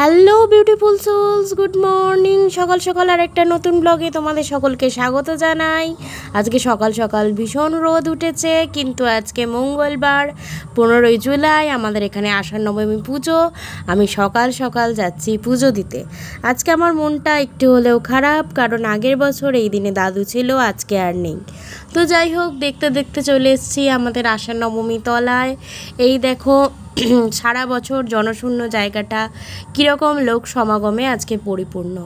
Hello beautiful souls good morning সকাল সকাল আর একটা নতুন ব্লগে তোমাদের সকলকে স্বাগত জানাই। আজকে সকাল সকাল ভীষণ রোদ উঠেছে, কিন্তু আজকে মঙ্গলবার, পনেরোই জুলাই, আমাদের এখানে আষাঢ় নবমী পুজো। আমি সকাল সকাল যাচ্ছি পুজো দিতে। আজকে আমার মনটা একটু হলেও খারাপ, কারণ আগের বছর এই দিনে দাদু ছিল, আজকে আর নেই। তো যাই হোক, দেখতে দেখতে চলে এসেছি আমাদের আষাঢ় নবমী তলায়। এই দেখো সারা বছর জনশূন্য জায়গাটা কীরকম লোক সমাগমে আজকে পরিপূর্ণ।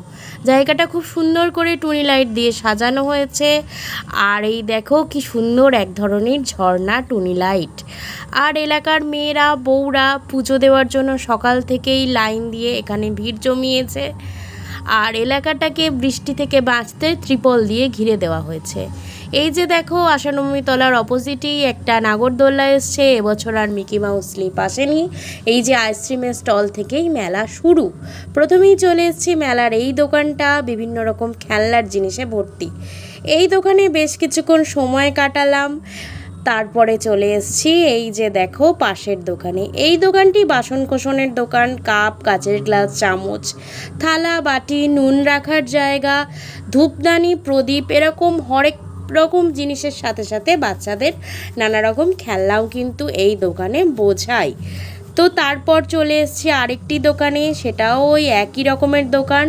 জায়গাটা খুব সুন্দর করে টুনি লাইট দিয়ে সাজানো হয়েছে। আর এই দেখো কি সুন্দর এক ধরনের ঝর্ণা টুনি লাইট। আর এলাকার মেয়েরা, বউরা পুজো দেওয়ার জন্য সকাল থেকেই লাইন দিয়ে এখানে ভিড় জমিয়েছে। আর এলাকাটাকে বৃষ্টি থেকে বাঁচতে ত্রিপল দিয়ে ঘিরে দেওয়া হয়েছে। এই যে দেখো আশানবমী তলার অপোজিটেই একটা নাগরদোল্লা এসছে, এবছর আর মিকি মাউস স্লিপ আসেনি। এই যে আইসক্রিমের স্টল থেকেই মেলা শুরু। প্রথমেই চলে এসছি মেলার এই দোকানটা, বিভিন্ন রকম খেলনার জিনিসে ভর্তি। এই দোকানে বেশ কিছুক্ষণ সময় কাটালাম। তারপরে চলে এসেছি এই যে দেখো পাশের দোকানে। এই দোকানটি বাসন কোসনের দোকান, কাপ, কাচের গ্লাস, চামচ, থালা, বাটি, নুন রাখার জায়গা, ধূপদানি, প্রদীপ, এরকম হরেক রকম জিনিসের সাথে সাথে বাচ্চাদের নানা রকম খেলনাও কিন্তু এই দোকানে বোঝায়। তো তারপর চলে এসেছি আরেকটি দোকানে, সেটাও ওই একই রকমের দোকান।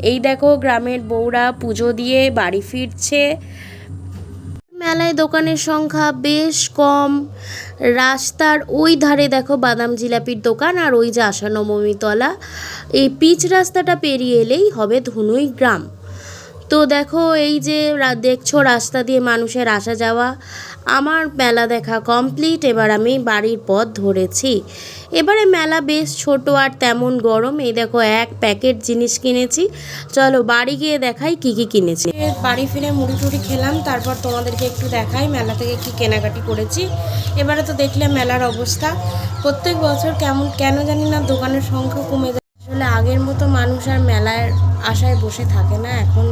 এই দেখো গ্রামের বউরা পুজো দিয়ে বাড়ি ফিরছে। মেলায় দোকানের সংখ্যা বেশ কম। রাস্তার ওই ধারে দেখো বাদাম জিলাপির দোকান আর ওই যে আশানবমীতলা নবমী এই পিচ রাস্তাটা পেরিয়ে এলেই হবে ধুনুই গ্রাম। তো দেখো এই যে দেখছ রাস্তা দিয়ে মানুষের আসা যাওয়া। আমার মেলা দেখা কমপ্লিট এবার আমি বাড়ির পথ ধরেছি। এবারে মেলা বেশ ছোট আর তেমন গরম। এই দেখো, এক প্যাকেট জিনিস কিনেছি। চলো বাড়ি গিয়ে দেখাই কি কি কিনেছি। বাড়ি ফিরে মুড়ি টুড়ি খেলাম, তারপর তোমাদেরকে একটু দেখাই মেলা থেকে কি কেনাকাটি করেছি। এবারে তো দেখলে মেলার অবস্থা। প্রত্যেক বছর কেমন, কেন জানি না, দোকানের সংখ্যা কমে যায়। আসলে আগের মতো মানুষ আর মেলায় আশায় বসে থাকে না। এখন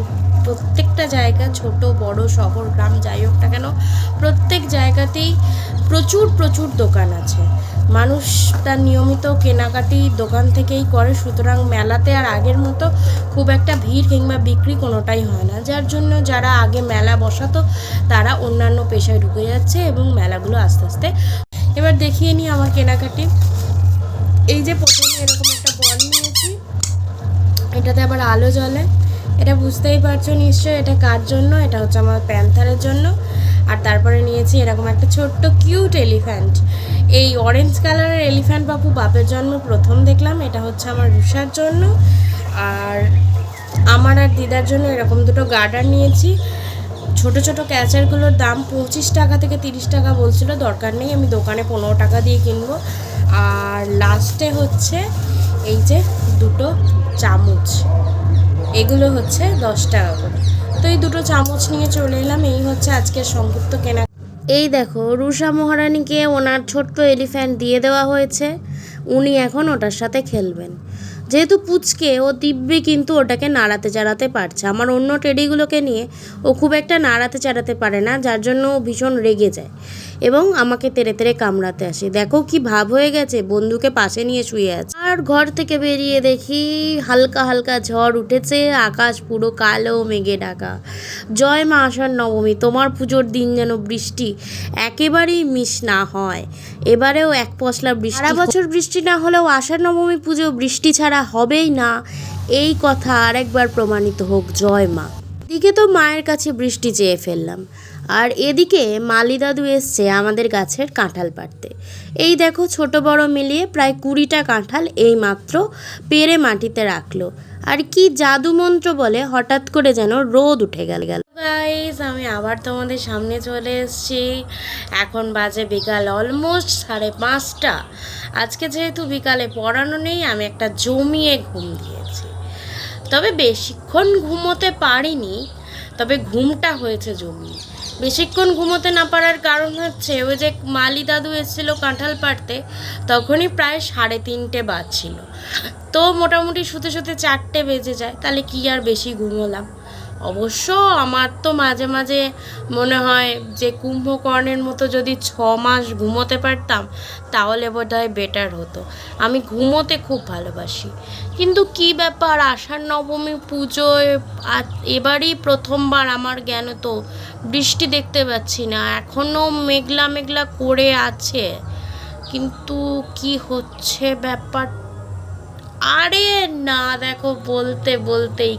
প্রত্যেকটা জায়গা, ছোট, বড়, শহর, গ্রাম, যাই হোক না কেন, প্রত্যেক জায়গাতেই প্রচুর প্রচুর দোকান আছে। মানুষ তার নিয়মিত কেনাকাটি দোকান থেকেই করে, সুতরাং মেলাতে আর আগের মতো খুব একটা ভিড় কিংবা বিক্রি কোনোটাই হয় না। যার জন্য যারা আগে মেলা বসাতো, তারা অন্যান্য পেশায় ঢুকে যাচ্ছে এবং মেলাগুলো আস্তে আস্তে এবার দেখিয়ে নিই আমার কেনাকাটি। এই যে প্রথমে এরকম একটা বল নিয়েছি, এটাতে আবার আলো জ্বলে। এটা বুঝতেই পারছ নিশ্চয়ই এটা কার জন্য? এটা হচ্ছে আমার প্যান্থারের জন্য। আর তারপরে নিয়েছি এরকম একটা ছোট্ট কিউট এলিফ্যান্ট। এই অরেঞ্জ কালারের এলিফ্যান্ট বাপু বাপের জন্ম প্রথম দেখলাম। এটা হচ্ছে আমার রুষার জন্য। আর আমার আর দিদার জন্য এরকম দুটো গার্ডার নিয়েছি। ছোট ছোট ক্যাচারগুলোর দাম পঁচিশ টাকা থেকে তিরিশ টাকা বলছিল। দরকার নেই, আমি দোকানে পনেরো টাকা দিয়ে কিনবো। আর লাস্টে হচ্ছে এই যে দুটো চামচ। এগুলো হচ্ছে দশ টাকা করে। তো এই দুটো চামচ নিয়ে চলে এলাম, এই হচ্ছে আজকে সংক্ষিপ্ত কেনা। এই দেখো রুষা মহারানীকে ওনার ছোট্ট এলিফ্যান্ট দিয়ে দেওয়া হয়েছে। উনি এখন ওটার সাথে খেলবেন। যেহেতু পুচকে, ও দিব্যি কিন্তু ওটাকে নাড়াতে চাড়াতে পারছে। আমার অন্য টেডিগুলোকে নিয়ে ও খুব একটা নাড়াতে চাড়াতে পারে না, যার জন্য ও ভীষণ রেগে যায় এবং আমাকে তেড়ে তেড়ে কামড়াতে আসে। দেখো কি ভাব হয়ে গেছে, বন্ধুকে পাশে নিয়ে শুয়ে আছে। আর ঘর থেকে বেরিয়ে দেখি হালকা হালকা ঝড় উঠেছে, আকাশ পুরো কালো মেঘে ঢাকা। জয় মা আষাঢ় নবমী, তোমার পুজোর দিন যেন বৃষ্টি একেবারেই মিস না হয়। এবারেও এক পশলা বৃষ্টি সারা বছর বৃষ্টি না হলেও আষাঢ় নবমী পুজো বৃষ্টি ছাড়া হবেই না। এই কথা আরেকবার প্রমাণিত হোক, জয় মা। এদিকে তো মায়ের কাছে বৃষ্টি চেয়ে ফেললাম। আর এদিকে মালি দাদু এসছে আমাদের গাছের কাঁঠাল পাড়তে। এই দেখো ছোট বড় মিলিয়ে প্রায় কুড়িটা কাঁঠাল এই মাত্র পেরে মাটিতে রাখল। আর কি জাদু মন্ত্র বলে হঠাৎ করে যেন রোদ উঠে গেল গেল। গাইস আমি আবার তোমাদের সামনে চলে এসেছি। এখন বাজে বিকাল অলমোস্ট সাড়ে পাঁচটা। আজকে যেহেতু বিকালে পড়ানো নেই, আমি একটা জমিয়ে ঘুম দিয়েছি। তবে বেশিক্ষণ ঘুমোতে পারিনি, তবে ঘুমটা হয়েছে জমিয়ে। বেশিক্ষণ ঘুমোতে না পারার কারণ হচ্ছে, ওই যে মালি দাদু এসেছিল কাঁঠাল পাড়তে, তখনই প্রায় সাড়ে তিনটে বাজছিল। তো মোটামুটি শুতে শুতে চারটে বেজে যায়, তাহলে কি আর বেশি ঘুমোলাম? অবশ্য আমার তো মাঝে মাঝে মনে হয় যে কুম্ভকর্ণের মতো যদি ছ মাস ঘুমোতে পারতাম, তাহলে বোধ হয় বেটার হতো। আমি ঘুমোতে খুব ভালোবাসি। কিন্তু কি ব্যাপার, আষাঢ় নবমী পুজোয় এবারই প্রথমবার আমার জ্ঞান তো বৃষ্টি দেখতে পাচ্ছি না এখনও মেঘলা মেঘলা করে আছে। কিন্তু কি হচ্ছে ব্যাপার? আরে না, দেখো বলতে বলতেই